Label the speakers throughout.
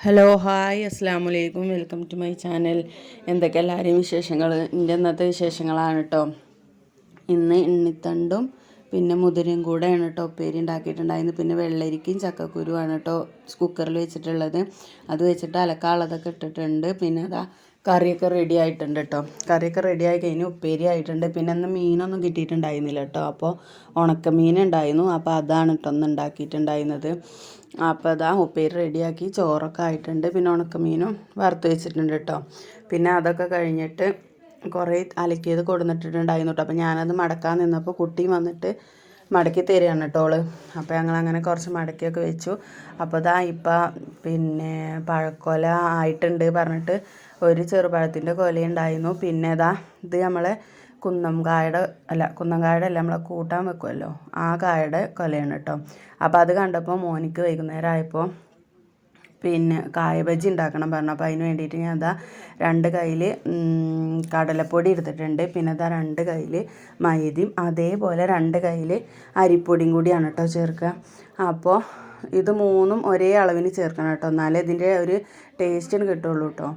Speaker 1: Hello hi അസ്സാം വലൈക്കും welcome to my channel എന്തൊക്കെ എല്ലാവരെയും വിശേഷങ്ങൾ എന്റെ ഇന്നത്തെ വിശേഷങ്ങളാണ് കേട്ടോ ഇന്ന് എണ്ണിത്തണ്ടും പിന്നെ മുതിരയും കൂടെയാണ് കേട്ടോ ഉപ്പേരി ഉണ്ടാക്കിയിട്ടുണ്ടായിരുന്നു പിന്നെ വെള്ളരിക്കയും ചക്കക്കുരുവാണ് കേട്ടോ കുക്കറിൽ വെച്ചിട്ടുള്ളത്. അത് വെച്ചിട്ട് അലക്കാളതൊക്കെ ഇട്ടിട്ടുണ്ട്. പിന്നെ അതാ കറിയൊക്കെ റെഡി ആയിട്ടുണ്ട് കേട്ടോ കറിയൊക്കെ റെഡി ആയി കഴിഞ്ഞ് ഉപ്പേരി ആയിട്ടുണ്ട്. പിന്നെ അന്ന് മീനൊന്നും കിട്ടിയിട്ടുണ്ടായിരുന്നില്ല കേട്ടോ അപ്പോൾ ഉണക്കമീൻ ഉണ്ടായിരുന്നു. അപ്പോൾ അതാണ് കേട്ടോ ഒന്ന് ഉണ്ടാക്കിയിട്ടുണ്ടായിരുന്നത്. അപ്പോൾ അതാ ഉപ്പേരി റെഡിയാക്കി ചോറൊക്കെ ആയിട്ടുണ്ട്. പിന്നെ ഉണക്കമീനും വറുത്ത് വെച്ചിട്ടുണ്ട് കേട്ടോ പിന്നെ അതൊക്കെ കഴിഞ്ഞിട്ട് കുറേ അലക്കിയത് കൊടുന്നിട്ടുണ്ടായിരുന്നു കേട്ടോ അപ്പോൾ ഞാനത് മടക്കാൻ നിന്നപ്പോൾ കുട്ടി വന്നിട്ട് മടക്കി തരികയാണ് കേട്ടോ അപ്പോൾ ഞങ്ങൾ അങ്ങനെ കുറച്ച് മടക്കിയൊക്കെ വെച്ചു. അപ്പോൾ ഇതാ ഇപ്പം പിന്നെ പഴക്കൊല ആയിട്ടുണ്ട് പറഞ്ഞിട്ട് ഒരു ചെറുപഴത്തിന്റെ കൊലയുണ്ടായിരുന്നു. പിന്നെ ഇതാ ഇത് നമ്മളെ കുന്നം കായുടെ അല്ല കുന്നം കായുടെ അല്ല നമ്മളെ കൂട്ടാൻ വെക്കുമല്ലോ ആ കായുടെ കൊലയാണ് കേട്ടോ. അപ്പോൾ അത് കണ്ടപ്പോൾ മോനിക്ക് വൈകുന്നേരം ആയപ്പോൾ പിന്നെ കായ ബജി ഉണ്ടാക്കണം പറഞ്ഞു. അപ്പോൾ അതിന് വേണ്ടിയിട്ട് ഞാൻ അതാ രണ്ട് കയ്യിൽ കടലപ്പൊടി എടുത്തിട്ടുണ്ട്. പിന്നെ അതാ രണ്ട് കയ്യിൽ മൈദയും അതേപോലെ രണ്ട് കയ്യിൽ അരിപ്പൊടിയും കൂടിയാണ് കേട്ടോ ചേർക്കുക. അപ്പോൾ ഇത് മൂന്നും ഒരേ അളവിന് ചേർക്കണം കേട്ടോ. എന്നാലേ ഇതിന്റെ ഒരു ടേസ്റ്റിന് കിട്ടുള്ളൂ കേട്ടോ.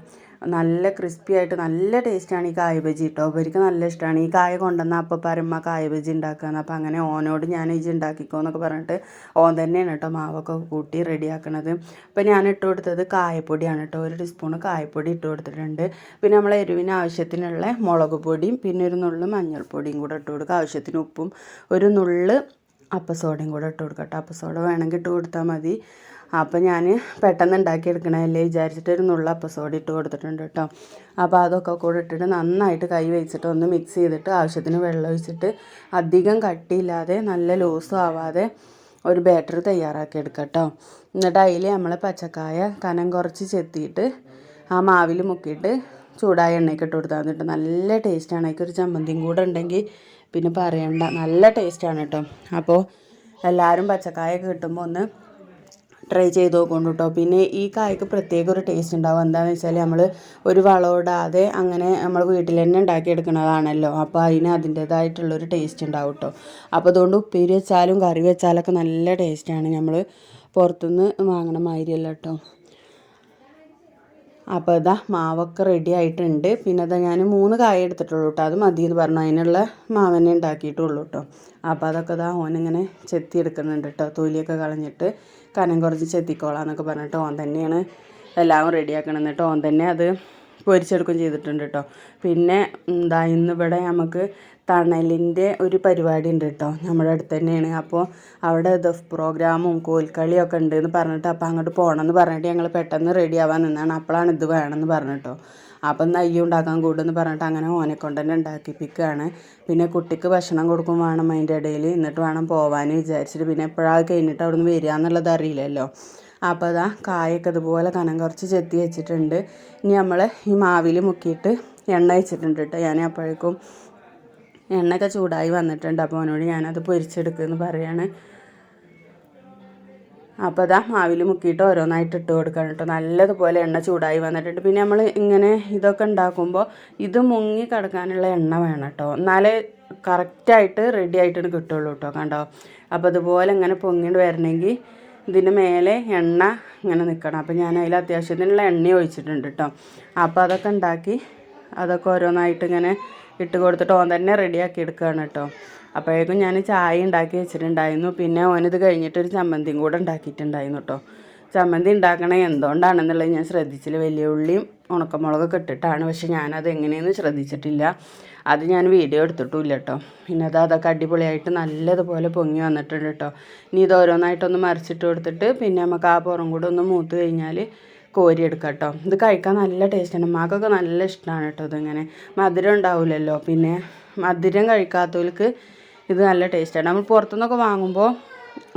Speaker 1: നല്ല ക്രിസ്പി ആയിട്ട് നല്ല ടേസ്റ്റാണ് ഈ കായ ബജി കേട്ടോ അവർക്ക് നല്ല ഇഷ്ടമാണ് ഈ കായ കൊണ്ടുവന്ന അപ്പം പരമ്മ കായ ബജി ഉണ്ടാക്കുകയെന്ന് അപ്പോൾ അങ്ങനെ ഓനോട് ഞാൻ ഇജി ഉണ്ടാക്കിക്കോ എന്നൊക്കെ പറഞ്ഞിട്ട് ഓൻ തന്നെയാണ് കേട്ടോ മാവൊക്കെ കൂട്ടി റെഡിയാക്കണത് അപ്പോൾ ഞാൻ ഇട്ട് കൊടുത്തത് കായപ്പൊടിയാണ് കേട്ടോ ഒരു ടീസ്പൂണ് കായപ്പൊടി ഇട്ട് കൊടുത്തിട്ടുണ്ട്. പിന്നെ നമ്മൾ എരിവിന് ആവശ്യത്തിനുള്ള മുളക് പൊടിയും പിന്നെ ഒരു നുള്ളു മഞ്ഞൾപ്പൊടിയും കൂടെ ഇട്ട് കൊടുക്കുക. ആവശ്യത്തിന് ഉപ്പും ഒരു നുള്ള് അപ്പസോഡയും കൂടെ ഇട്ട് കൊടുക്കട്ടെ അപ്പസോഡ വേണമെങ്കിൽ ഇട്ട് കൊടുത്താൽ മതി. അപ്പോൾ ഞാൻ പെട്ടെന്ന് ഉണ്ടാക്കിയെടുക്കണമല്ലേ വിചാരിച്ചിട്ട് ഒരു നുള്ള എപ്പിസോഡ് ഇട്ട് കൊടുത്തിട്ടുണ്ട് കേട്ടോ അപ്പോൾ അതൊക്കെ കൂടെ ഇട്ടിട്ട് നന്നായിട്ട് കൈ വെച്ചിട്ട് ഒന്ന് മിക്സ് ചെയ്തിട്ട് ആവശ്യത്തിന് വെള്ളം ഒഴിച്ചിട്ട് അധികം കട്ടിയില്ലാതെ നല്ല ലൂസും ആവാതെ ഒരു ബാറ്റർ തയ്യാറാക്കി എടുക്കാം കേട്ടോ എന്നിട്ട് അതിൽ നമ്മൾ പച്ചക്കായ കനം കുറച്ച് ചെത്തിയിട്ട് ആ മാവിൽ മുക്കിയിട്ട് ചൂടായ എണ്ണയ്ക്ക് ഇട്ട് കൊടുത്താൽ എന്നിട്ട് നല്ല ടേസ്റ്റാണ് ഒരു ചമ്മന്തിയും കൂടെ ഉണ്ടെങ്കിൽ പിന്നെ പറയണ്ട. നല്ല ടേസ്റ്റാണ് കേട്ടോ അപ്പോൾ എല്ലാവരും പച്ചക്കായൊക്കെ കിട്ടുമ്പോൾ ഒന്ന് ട്രൈ ചെയ്ത് നോക്കണം കേട്ടോ പിന്നെ ഈ കായ്ക്ക് പ്രത്യേക ഒരു ടേസ്റ്റ് ഉണ്ടാവും. എന്താണെന്ന് വെച്ചാൽ നമ്മൾ ഒരു വളമിടാതെ അങ്ങനെ നമ്മൾ വീട്ടിൽ തന്നെ ഉണ്ടാക്കിയെടുക്കുന്നതാണല്ലോ. അപ്പോൾ അതിന് അതിന്റേതായിട്ടുള്ളൊരു ടേസ്റ്റ് ഉണ്ടാവും കേട്ടോ അപ്പോൾ അതുകൊണ്ട് ഉപ്പേരി വെച്ചാലും കറി വെച്ചാലൊക്കെ നല്ല ടേസ്റ്റാണ് നമ്മൾ പുറത്തുനിന്ന് വാങ്ങണ മാതിരിയല്ല കേട്ടോ അപ്പോൾ ഇതാ മാവൊക്കെ റെഡി ആയിട്ടുണ്ട്. പിന്നെ അതാ ഞാൻ മൂന്ന് കായ എടുത്തിട്ടുള്ളൂ കേട്ടോ അത് മതി എന്ന് പറഞ്ഞു. അതിനുള്ള മാവനെ ഉണ്ടാക്കിയിട്ടുള്ളൂ കേട്ടോ അപ്പോൾ അതൊക്കെ ഇതാ ഓനിങ്ങനെ ചെത്തി എടുക്കുന്നുണ്ട് കേട്ടോ തൊലിയൊക്കെ കളഞ്ഞിട്ട്. കനം കുറച്ച് ചെത്തിക്കോളാം എന്നൊക്കെ പറഞ്ഞിട്ട് ഓൻ തന്നെയാണ് എല്ലാം റെഡിയാക്കണം എന്നിട്ട് ഓൻ തന്നെ അത് പൊരിച്ചെടുക്കും ചെയ്തിട്ടുണ്ട് കേട്ടോ പിന്നെ എന്താ ഇന്നിവിടെ നമുക്ക് തണലിന്റെ ഒരു പരിപാടി ഉണ്ട് കേട്ടോ നമ്മുടെ അടുത്ത് തന്നെയാണ്. അപ്പോൾ അവിടെ ദഫ് പ്രോഗ്രാമും കോൽക്കളിയൊക്കെ ഉണ്ട് എന്ന് പറഞ്ഞിട്ട് അപ്പോൾ അങ്ങോട്ട് പോകണമെന്ന് പറഞ്ഞിട്ട് ഞങ്ങൾ പെട്ടെന്ന് റെഡി ആവാൻ നിന്നാണ്. അപ്പോഴാണ് ഇത് വേണമെന്ന് പറഞ്ഞിട്ടോ അപ്പം നെയ്യ് ഉണ്ടാക്കാൻ കൂടുമെന്ന് പറഞ്ഞിട്ട് അങ്ങനെ ഓനെ കൊണ്ട് തന്നെ ഉണ്ടാക്കിപ്പിക്കുകയാണ്. പിന്നെ കുട്ടിക്ക് ഭക്ഷണം കൊടുക്കും വേണം അതിന്റെ ഇടയിൽ. എന്നിട്ട് വേണം പോകാൻ വിചാരിച്ചിട്ട്. പിന്നെ എപ്പോഴാണ് കഴിഞ്ഞിട്ട് അവിടെ നിന്ന് വരിക എന്നുള്ളത് അറിയില്ലല്ലോ. അപ്പോൾ അതാ കായൊക്കെ ഇതുപോലെ കനം കുറച്ച് ചെത്തി വെച്ചിട്ടുണ്ട്. ഇനി നമ്മൾ ഈ മാവിൽ മുക്കിയിട്ട് എണ്ണ വെച്ചിട്ടുണ്ട് കേട്ടോ. ഞാൻ അപ്പോഴേക്കും എണ്ണയൊക്കെ ചൂടായി വന്നിട്ടുണ്ട്. അപ്പോൾ അവനോട് ഞാനത് പൊരിച്ചെടുക്കുമെന്ന് പറയാണ്. അപ്പോൾ അതാ മാവിൽ മുക്കിയിട്ട് ഓരോന്നായിട്ട് ഇട്ട് കൊടുക്കണം കേട്ടോ. നല്ലതുപോലെ എണ്ണ ചൂടായി വന്നിട്ടുണ്ട്. പിന്നെ നമ്മൾ ഇങ്ങനെ ഇതൊക്കെ ഉണ്ടാക്കുമ്പോൾ ഇത് മുങ്ങി കിടക്കാനുള്ള എണ്ണ വേണം കേട്ടോ. എന്നാലേ കറക്റ്റായിട്ട് റെഡി ആയിട്ടാണ് കിട്ടുള്ളൂ കേട്ടോ കണ്ടോ? അപ്പോൾ അതുപോലെ ഇങ്ങനെ പൊങ്ങിയിട്ട് വരണമെങ്കിൽ ഇതിന് മേലെ എണ്ണ ഇങ്ങനെ നിൽക്കണം അപ്പോൾ ഞാൻ അതിൽ അത്യാവശ്യത്തിനുള്ള എണ്ണ ഒഴിച്ചിട്ടുണ്ട് കേട്ടോ. അപ്പോൾ അതൊക്കെ ഉണ്ടാക്കി അതൊക്കെ ഓരോന്നായിട്ട് ഇങ്ങനെ ഇട്ട് കൊടുത്തിട്ട് ഓൻ തന്നെ റെഡിയാക്കി എടുക്കുകയാണ് കേട്ടോ. അപ്പോഴേക്കും ഞാൻ ചായ ഉണ്ടാക്കി വെച്ചിട്ടുണ്ടായിരുന്നു. പിന്നെ ഓനിത് കഴിഞ്ഞിട്ടൊരു ചമ്മന്തിയും കൂടെ ഉണ്ടാക്കിയിട്ടുണ്ടായിരുന്നു കേട്ടോ. ചമ്മന്തി ഉണ്ടാക്കണേ എന്തുകൊണ്ടാണെന്നുള്ളത് ഞാൻ ശ്രദ്ധിച്ചില്ല. വലിയ ഉള്ളിയും ഉണക്കമുളകൊക്കെ ഇട്ടിട്ടാണ്. പക്ഷെ ഞാനത് എങ്ങനെയെന്ന് ശ്രദ്ധിച്ചിട്ടില്ല. അത് ഞാൻ വീഡിയോ എടുത്തിട്ടുമില്ല കേട്ടോ. പിന്നെ അത് അതൊക്കെ അടിപൊളിയായിട്ട് നല്ലതുപോലെ പൊങ്ങി വന്നിട്ടുണ്ട് കേട്ടോ. ഇനി ഇത് ഓരോന്നായിട്ടൊന്ന് മറിച്ചിട്ട് കൊടുത്തിട്ട് പിന്നെ നമുക്ക് ആ പുറം കൂടെ ഒന്ന് മൂത്ത് കഴിഞ്ഞാൽ കോരിയെടുക്കാം കേട്ടോ. ഇത് കഴിക്കാൻ നല്ല ടേസ്റ്റാണ് മാക്കൊക്കെ നല്ല ഇഷ്ടമാണ് കേട്ടോ ഇതിങ്ങനെ. മധുരം ഉണ്ടാവില്ലല്ലോ. പിന്നെ മധുരം കഴിക്കാത്തവർക്ക് ഇത് നല്ല ടേസ്റ്റാണ്. നമ്മൾ പുറത്തുനിന്നൊക്കെ വാങ്ങുമ്പോൾ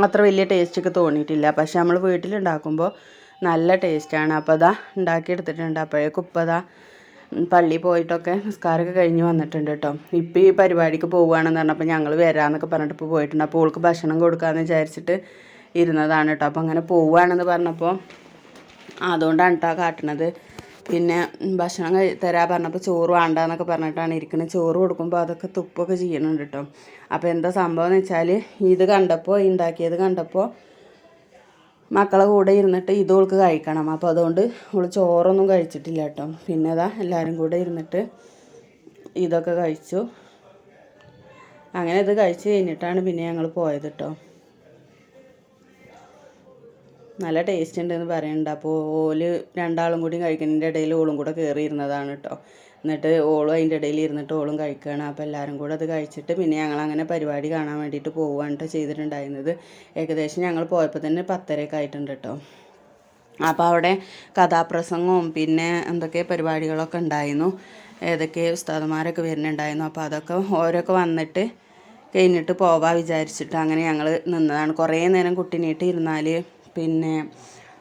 Speaker 1: അത്ര വലിയ ടേസ്റ്റൊക്കെ തോന്നിയിട്ടില്ല. പക്ഷെ നമ്മൾ വീട്ടിലുണ്ടാക്കുമ്പോൾ നല്ല ടേസ്റ്റാണ്. അപ്പോൾ അതാ ഉണ്ടാക്കിയെടുത്തിട്ടുണ്ട്. അപ്പോഴേക്കും ഇപ്പം അതാ പള്ളിയിൽ പോയിട്ടൊക്കെ നിസ്കാരമൊക്കെ കഴിഞ്ഞ് വന്നിട്ടുണ്ട് കേട്ടോ. ഇപ്പം ഈ പരിപാടിക്ക് പോവുകയാണെന്ന് പറഞ്ഞപ്പോൾ ഞങ്ങൾ വരാമെന്നൊക്കെ പറഞ്ഞിട്ട് ഇപ്പോൾ പോയിട്ടുണ്ട്. അപ്പോൾ ഓൾക്ക് ഭക്ഷണം കൊടുക്കാമെന്ന് വിചാരിച്ചിട്ട് ഇരുന്നതാണ് കേട്ടോ. അപ്പോൾ അങ്ങനെ പോവുകയാണെന്ന് പറഞ്ഞപ്പോൾ അതുകൊണ്ടാണ് കേട്ടോ കാട്ടണത്. പിന്നെ ഭക്ഷണം തരാൻ തരാ പറഞ്ഞപ്പോൾ ചോറ് വേണ്ടെന്നൊക്കെ പറഞ്ഞിട്ടാണ് ഇരിക്കുന്നത് ചോറ് കൊടുക്കുമ്പോൾ അതൊക്കെ തുപ്പൊക്കെ ചെയ്യണുണ്ട് കേട്ടോ അപ്പോൾ എന്താ സംഭവം എന്ന് വെച്ചാൽ ഇത് കണ്ടപ്പോൾ ഉണ്ടാക്കിയത് കണ്ടപ്പോൾ മക്കളെ കൂടെ ഇരുന്നിട്ട് ഇത് ഓൾക്ക് കഴിക്കണം. അപ്പോൾ അതുകൊണ്ട് ഓൾ ചോറൊന്നും കഴിച്ചിട്ടില്ല കേട്ടോ പിന്നെ അതാ എല്ലാവരും കൂടെ ഇരുന്നിട്ട് ഇതൊക്കെ കഴിച്ചു. അങ്ങനെ ഇത് കഴിച്ച് കഴിഞ്ഞിട്ടാണ് പിന്നെ ഞങ്ങൾ പോയത് കേട്ടോ നല്ല ടേസ്റ്റ് ഉണ്ടെന്ന് പറയുന്നുണ്ട് അപ്പോൾ ഓൽ രണ്ടാളും കൂടി കഴിക്കുന്നതിന്റെ ഇടയിൽ ഓളും കൂടെ കയറിയിരുന്നതാണ് കേട്ടോ എന്നിട്ട് ഓളും അതിന്റെ ഇടയിൽ ഇരുന്നിട്ട് ഓളും കഴിക്കുകയാണ് അപ്പോൾ എല്ലാവരും കൂടെ അത് കഴിച്ചിട്ട് പിന്നെ ഞങ്ങൾ അങ്ങനെ പരിപാടി കാണാൻ വേണ്ടിയിട്ട് പോവുകയാണ് ചെയ്തിട്ടുണ്ടായിരുന്നത്. ഏകദേശം ഞങ്ങൾ പോയപ്പോൾ തന്നെ പത്തരയൊക്കെ ആയിട്ടുണ്ട് കേട്ടോ അപ്പോൾ അവിടെ കഥാപ്രസംഗവും പിന്നെ എന്തൊക്കെ പരിപാടികളൊക്കെ ഉണ്ടായിരുന്നു. ഏതൊക്കെ ഉസ്താദന്മാരൊക്കെ വരുന്നുണ്ടായിരുന്നു. അപ്പോൾ അതൊക്കെ ഓരോക്കെ വന്നിട്ട് കഴിഞ്ഞിട്ട് പോവാ വിചാരിച്ചിട്ട് അങ്ങനെ ഞങ്ങൾ നിന്നതാണ്. കുറേ നേരം കുട്ടിനീട്ട് ഇരുന്നാൽ പിന്നെ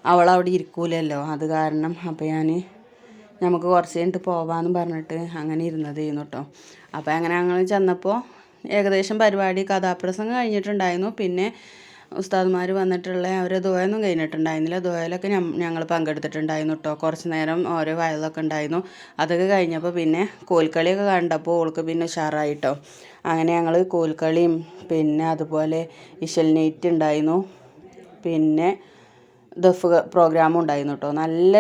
Speaker 1: അവളവിടെ ഇരിക്കൂലല്ലോ. അത് കാരണം അപ്പോൾ ഞാൻ നമുക്ക് കുറച്ച് കഴിഞ്ഞിട്ട് പോവാമെന്ന് പറഞ്ഞിട്ട് അങ്ങനെ ഇരുന്നതായിരുന്നു കേട്ടോ അപ്പോൾ അങ്ങനെ ഞങ്ങൾ ചെന്നപ്പോൾ ഏകദേശം പരിപാടി കഥാപ്രസംഗം കഴിഞ്ഞിട്ടുണ്ടായിരുന്നു. പിന്നെ ഉസ്താദ്മാർ വന്നിട്ടുള്ള അവരെ ദോയൊന്നും കഴിഞ്ഞിട്ടുണ്ടായിരുന്നില്ല. ദോയലൊക്കെ ഞങ്ങൾ പങ്കെടുത്തിട്ടുണ്ടായിരുന്നു കേട്ടോ കുറച്ച് നേരം ഓരോ വയലൊക്കെ ഉണ്ടായിരുന്നു. അതൊക്കെ കഴിഞ്ഞപ്പോൾ പിന്നെ കോൽക്കളിയൊക്കെ കണ്ടപ്പോൾ ഓൾക്ക് പിന്നെ ഉഷാറായിട്ടോ അങ്ങനെ ഞങ്ങൾ കോൽക്കളിയും പിന്നെ അതുപോലെ ഇഷൽ നെയ്റ്റ് ഉണ്ടായിരുന്നു. പിന്നെ ദഫ് പ്രോഗ്രാമും ഉണ്ടായിരുന്നു കേട്ടോ നല്ല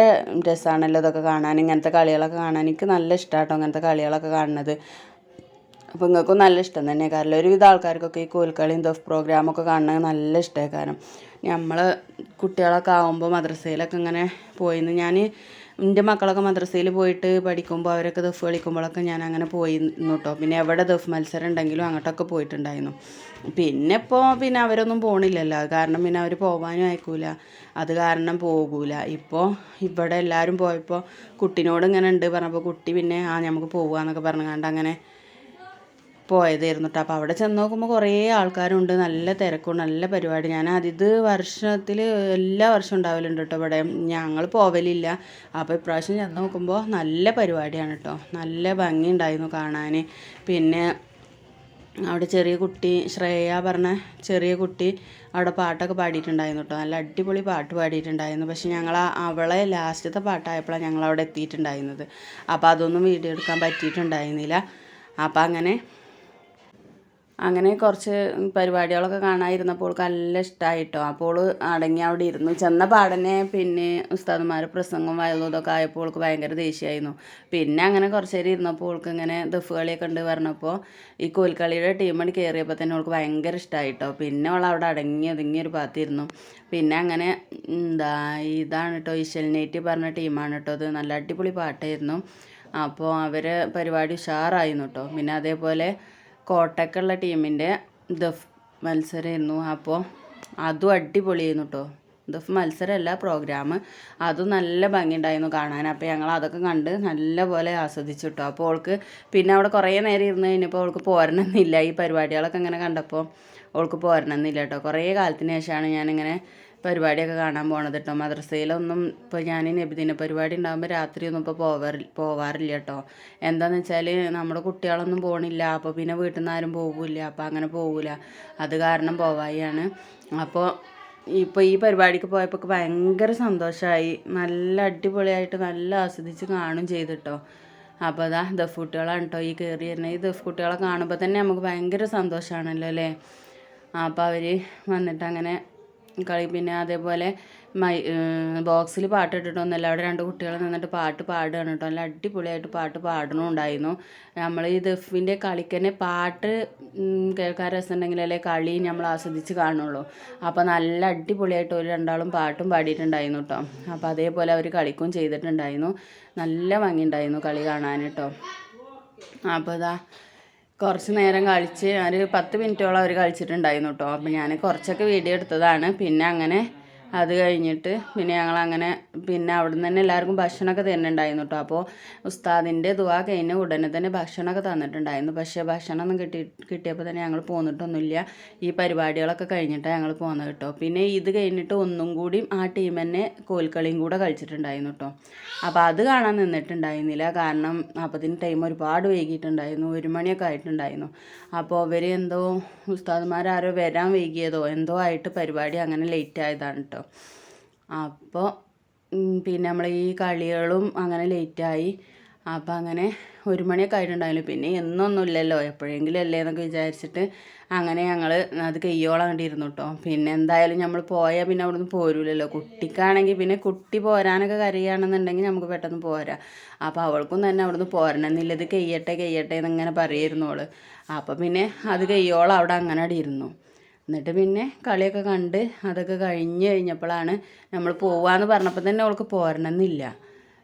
Speaker 1: രസമാണല്ലോ ഇതൊക്കെ കാണാൻ. ഇങ്ങനത്തെ കളികളൊക്കെ കാണാൻ എനിക്ക് നല്ല ഇഷ്ടമാട്ടോ ഇങ്ങനത്തെ കളികളൊക്കെ കാണുന്നത്. അപ്പോൾ നിങ്ങൾക്കും നല്ല ഇഷ്ടം തന്നെ. കാരണം ഒരുവിധ ആൾക്കാർക്കൊക്കെ ഈ കോൽക്കളിയും ദഫ് പ്രോഗ്രാമൊക്കെ കാണുന്നത് നല്ല ഇഷ്ടമായി കാരണം നമ്മൾ കുട്ടികളൊക്കെ ആകുമ്പോൾ മദ്രസയിലൊക്കെ ഇങ്ങനെ പോയിന്ന്. ഞാൻ എന്റെ മക്കളൊക്കെ മദ്രസയിൽ പോയിട്ട് പഠിക്കുമ്പോൾ അവരൊക്കെ ദഫ് കളിക്കുമ്പോഴൊക്കെ ഞാൻ അങ്ങനെ പോയി കേട്ടോ പിന്നെ എവിടെ ദഫ് മത്സരം ഉണ്ടെങ്കിലും അങ്ങോട്ടൊക്കെ പോയിട്ടുണ്ടായിരുന്നു. പിന്നെ ഇപ്പോൾ പിന്നെ അവരൊന്നും പോണില്ലല്ലോ. കാരണം പിന്നെ അവർ പോകാനും അയക്കൂല. അത് കാരണം പോകൂല. ഇപ്പോൾ ഇവിടെ എല്ലാവരും പോയപ്പോൾ കുട്ടിനോട് ഇങ്ങനെ ഉണ്ട് പറഞ്ഞപ്പോൾ കുട്ടി പിന്നെ ആ നമുക്ക് പോകാമെന്നൊക്കെ പറഞ്ഞുകൊണ്ട് അങ്ങനെ പോയതായിരുന്നു കേട്ടോ അപ്പോൾ അവിടെ ചെന്ന് നോക്കുമ്പോൾ കുറേ ആൾക്കാരുണ്ട്. നല്ല തിരക്കും നല്ല പരിപാടി. ഞാൻ അതിത് വർഷത്തിൽ എല്ലാ വർഷവും ഉണ്ടാവലുണ്ട് കേട്ടോ ഇവിടെ. ഞങ്ങൾ പോവലില്ല. അപ്പോൾ ഇപ്രാവശ്യം ചെന്ന് നോക്കുമ്പോൾ നല്ല പരിപാടിയാണ് കേട്ടോ നല്ല ഭംഗി ഉണ്ടായിരുന്നു കാണാൻ പിന്നെ അവിടെ ചെറിയ കുട്ടി ശ്രേയ പറഞ്ഞ ചെറിയ കുട്ടി അവിടെ പാട്ടൊക്കെ പാടിയിട്ടുണ്ടായിരുന്നു കേട്ടോ നല്ല അടിപൊളി പാട്ട് പാടിയിട്ടുണ്ടായിരുന്നു. പക്ഷെ ഞങ്ങൾ അവളെ ലാസ്റ്റത്തെ പാട്ടായപ്പോഴാണ് ഞങ്ങൾ അവിടെ എത്തിയിട്ടുണ്ടായിരുന്നത്. അപ്പോൾ അതൊന്നും വീഡിയോ എടുക്കാൻ പറ്റിയിട്ടുണ്ടായിരുന്നില്ല. അപ്പോൾ അങ്ങനെ അങ്ങനെ കുറച്ച് പരിപാടികളൊക്കെ കാണാതിരുന്നപ്പോൾ നല്ല ഇഷ്ടമായിട്ടോ അപ്പോൾ അടങ്ങി അവിടെ ഇരുന്നു. ചെന്ന പാടനെ പിന്നെ ഉസ്താദന്മാർ പ്രസംഗം വയലും ആയപ്പോൾ ഭയങ്കര ദേഷ്യമായിരുന്നു പിന്നെ അങ്ങനെ കുറച്ച് നേരം ഇരുന്നപ്പോൾ ഇങ്ങനെ ദഫ് കളിയൊക്കെ ഉണ്ട് പറഞ്ഞപ്പോൾ ഈ കോൽക്കളിയുടെ ടീമണി കയറിയപ്പോൾ തന്നെ അവൾക്ക് ഭയങ്കര ഇഷ്ടമായിട്ടോ പിന്നെ അവൾ അവിടെ അടങ്ങി ഒതുങ്ങി ഒരു ഭാഗത്തിരുന്നു. പിന്നെ അങ്ങനെ എന്താ ഇതാണ് കേട്ടോ ഈശ്വലിനേറ്റ് പറഞ്ഞ ടീമാണ് കേട്ടോ അത് നല്ല അടിപൊളി പാട്ടായിരുന്നു. അപ്പോൾ അവർ പരിപാടി ഉഷാറായിരുന്നു കേട്ടോ പിന്നെ അതേപോലെ കോട്ടക്കുള്ള ടീമിന്റെ ദഫ് മത്സരമായിരുന്നു. അപ്പോൾ അതും അടിപൊളിയായിരുന്നു കേട്ടോ ദഫ് മത്സരമല്ല പ്രോഗ്രാം അതും നല്ല ഭംഗിയുണ്ടായിരുന്നു കാണാൻ. അപ്പോൾ ഞങ്ങൾ അതൊക്കെ കണ്ട് നല്ല പോലെ ആസ്വദിച്ചു കേട്ടോ അപ്പോൾ അവൾക്ക് പിന്നെ അവിടെ കുറേ നേരം ഇരുന്ന് കഴിഞ്ഞപ്പോൾ അവൾക്ക് പോരണമെന്നില്ല. ഈ പരിപാടികളൊക്കെ ഇങ്ങനെ കണ്ടപ്പോൾ അവൾക്ക് പോരണമെന്നില്ല കേട്ടോ കുറേ കാലത്തിന് ശേഷമാണ് ഞാനിങ്ങനെ പരിപാടിയൊക്കെ കാണാൻ പോണത് കേട്ടോ മദ്രസയിലൊന്നും ഇപ്പോൾ ഞാൻ നബിദിന പരിപാടി ഉണ്ടാകുമ്പോൾ രാത്രിയൊന്നും ഇപ്പോൾ പോവാറില്ല പോവാറില്ല കേട്ടോ എന്താണെന്ന് വെച്ചാൽ നമ്മുടെ കുട്ടികളൊന്നും പോകണില്ല അപ്പോൾ പിന്നെ വീട്ടിൽ നിന്ന് ആരും പോകില്ല അപ്പോൾ അങ്ങനെ പോകില്ല അത് കാരണം പോവായിയാണ്. അപ്പോൾ ഇപ്പോൾ ഈ പരിപാടിക്ക് പോയപ്പോൾ ഭയങ്കര സന്തോഷമായി നല്ല അടിപൊളിയായിട്ട് നല്ല ആസ്വദിച്ച് കാണും ചെയ്തിട്ടോ അപ്പോൾ അതാ ദഫ് കുട്ടികളാണ് കേട്ടോ ഈ കയറി വരുന്നത് ഈ ദഫ് കുട്ടികളെ കാണുമ്പോൾ തന്നെ നമുക്ക് ഭയങ്കര സന്തോഷമാണല്ലോ അല്ലേ അപ്പോൾ അവർ വന്നിട്ട് അങ്ങനെ കളി. പിന്നെ അതേപോലെ മൈ ബോക്സിൽ പാട്ട് ഇട്ടിട്ടൊന്നുമല്ല അവിടെ രണ്ട് കുട്ടികൾ നിന്നിട്ട് പാട്ട് പാടുകയാണ് കേട്ടോ. നല്ല അടിപൊളിയായിട്ട് പാട്ട് പാടണമുണ്ടായിരുന്നു നമ്മൾ ഈ ദഫിന്റെ കളിക്കന്നെ പാട്ട് കേൾക്കാൻ രസമുണ്ടെങ്കിലല്ലേ കളി നമ്മൾ ആസ്വദിച്ച് കാണുള്ളൂ. അപ്പോൾ നല്ല അടിപൊളിയായിട്ട് ഒരു രണ്ടാളും പാട്ടും പാടിയിട്ടുണ്ടായിരുന്നു കേട്ടോ. അപ്പോൾ അതേപോലെ അവർ കളിക്കും ചെയ്തിട്ടുണ്ടായിരുന്നു. നല്ല ഭംഗിയുണ്ടായിരുന്നു കളി കാണാൻ കേട്ടോ. അപ്പോൾ ഇതാ കുറച്ച് നേരം കളിച്ച് ഒരു പത്ത് മിനിറ്റോളം അവർ കളിച്ചിട്ടുണ്ടായിരുന്നു കേട്ടോ അപ്പോൾ ഞാൻ കുറച്ചൊക്കെ വീഡിയോ എടുത്തതാണ്. പിന്നെ അങ്ങനെ അത് കഴിഞ്ഞിട്ട് പിന്നെ ഞങ്ങൾ അങ്ങനെ പിന്നെ അവിടെ നിന്ന് തന്നെ എല്ലാവർക്കും ഭക്ഷണമൊക്കെ തരുന്നുണ്ടായിരുന്നു കേട്ടോ അപ്പോൾ ഉസ്താദിന്റെ ദുവാ കഴിഞ്ഞ ഉടനെ തന്നെ ഭക്ഷണമൊക്കെ തന്നിട്ടുണ്ടായിരുന്നു. പക്ഷേ ഭക്ഷണമൊന്നും കിട്ടി കിട്ടിയപ്പോൾ തന്നെ ഞങ്ങൾ പോന്നിട്ടൊന്നുമില്ല. ഈ പരിപാടികളൊക്കെ കഴിഞ്ഞിട്ടാണ് ഞങ്ങൾ പോകുന്നത് കേട്ടോ പിന്നെ ഇത് കഴിഞ്ഞിട്ട് ഒന്നും കൂടി ആ ടീം തന്നെ കോൽക്കളിയും കൂടെ കളിച്ചിട്ടുണ്ടായിരുന്നു കേട്ടോ അപ്പോൾ അത് കാണാൻ നിന്നിട്ടുണ്ടായിരുന്നില്ല. കാരണം അപ്പത്തിന് ടൈം ഒരുപാട് വൈകിയിട്ടുണ്ടായിരുന്നു. ഒരു മണിയൊക്കെ ആയിട്ടുണ്ടായിരുന്നു. അപ്പോൾ അവർ എന്തോ ഉസ്താദ്മാരാരോ വരാൻ വൈകിയതോ എന്തോ ആയിട്ട് പരിപാടി അങ്ങനെ ലേറ്റ് ആയതാണ് കേട്ടോ അപ്പോൾ പിന്നെ നമ്മൾ ഈ കളികളും അങ്ങനെ ലേറ്റായി അപ്പം അങ്ങനെ ഒരു മണിയൊക്കെ ആയിട്ടുണ്ടായിരുന്നു. പിന്നെ എന്നൊന്നുമില്ലല്ലോ. എപ്പോഴെങ്കിലും അല്ലേ എന്നൊക്കെ വിചാരിച്ചിട്ട് അങ്ങനെ ഞങ്ങൾ അത് കയ്യോളം കണ്ടിരുന്നു കേട്ടോ പിന്നെ എന്തായാലും നമ്മൾ പോയാൽ പിന്നെ അവിടുന്ന് പോരൂലല്ലോ. കുട്ടിക്കാണെങ്കിൽ പിന്നെ കുട്ടി പോരാനൊക്കെ കരയുകയാണെന്നുണ്ടെങ്കിൽ നമുക്ക് പെട്ടെന്ന് പോരാ. അപ്പോൾ അവൾക്കും തന്നെ അവിടുന്ന് പോരണമെന്നില്ല ഇത് കയ്യട്ടെ കയ്യട്ടെ എന്നിങ്ങനെ പറയുമായിരുന്നു അവൾ അപ്പോൾ പിന്നെ അത് കയ്യോളം അവിടെ അങ്ങനെ അടിയിരുന്നു എന്നിട്ട് പിന്നെ കളിയൊക്കെ കണ്ട് അതൊക്കെ കഴിഞ്ഞ് കഴിഞ്ഞപ്പോഴാണ് നമ്മൾ പോവാന്ന് പറഞ്ഞപ്പോൾ തന്നെ അവൾക്ക് പോരണമെന്നില്ല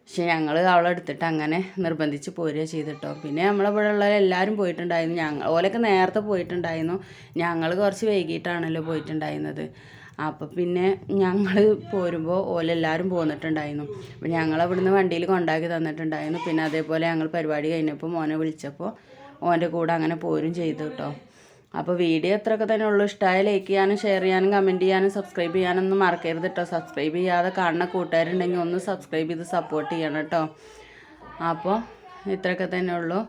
Speaker 1: പക്ഷെ ഞങ്ങൾ അവളെ എടുത്തിട്ട് അങ്ങനെ നിർബന്ധിച്ച് പോരുക ചെയ്തിട്ടോ. പിന്നെ നമ്മളിവിടെ ഉള്ള എല്ലാവരും പോയിട്ടുണ്ടായിരുന്നു. ഞങ്ങൾ ഓലൊക്കെ നേരത്തെ പോയിട്ടുണ്ടായിരുന്നു. ഞങ്ങൾ കുറച്ച് വൈകിട്ടാണല്ലോ പോയിട്ടുണ്ടായിരുന്നത്. അപ്പോൾ പിന്നെ ഞങ്ങൾ പോരുമ്പോൾ ഓലെല്ലാവരും പോന്നിട്ടുണ്ടായിരുന്നു. അപ്പോൾ ഞങ്ങൾ അവിടുന്ന് വണ്ടിയിൽ കൊണ്ടാക്കി തന്നിട്ടുണ്ടായിരുന്നു. പിന്നെ അതേപോലെ ഞങ്ങൾ പരിപാടി കഴിഞ്ഞപ്പോൾ മോനെ വിളിച്ചപ്പോൾ ഓന്റെ കൂടെ അങ്ങനെ പോരും ചെയ്തു കേട്ടോ അപ്പോൾ വീഡിയോ എത്രയൊക്കെ തന്നെ ഉള്ളൂ. ഇഷ്ടമായ ലൈക്ക് ചെയ്യാനും ഷെയർ ചെയ്യാനും കമന്റ് ചെയ്യാനും സബ്സ്ക്രൈബ് ചെയ്യാനൊന്നും മറക്കരുത് കേട്ടോ സബ്സ്ക്രൈബ് ചെയ്യാതെ കാണുന്ന കൂട്ടുകാരുണ്ടെങ്കിൽ ഒന്ന് സബ്സ്ക്രൈബ് ചെയ്ത് സപ്പോർട്ട് ചെയ്യണം കേട്ടോ അപ്പോൾ ഇത്രയൊക്കെ തന്നെ ഉള്ളൂ.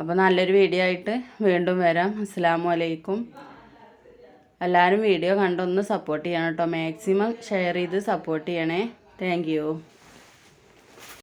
Speaker 1: അപ്പോൾ നല്ലൊരു വീഡിയോ ആയിട്ട് വീണ്ടും വരാം. അസ്സാം വലൈക്കും എല്ലാവരും വീഡിയോ കണ്ടൊന്ന് സപ്പോർട്ട് ചെയ്യണം കേട്ടോ മാക്സിമം ഷെയർ ചെയ്ത് സപ്പോർട്ട് ചെയ്യണേ. താങ്ക്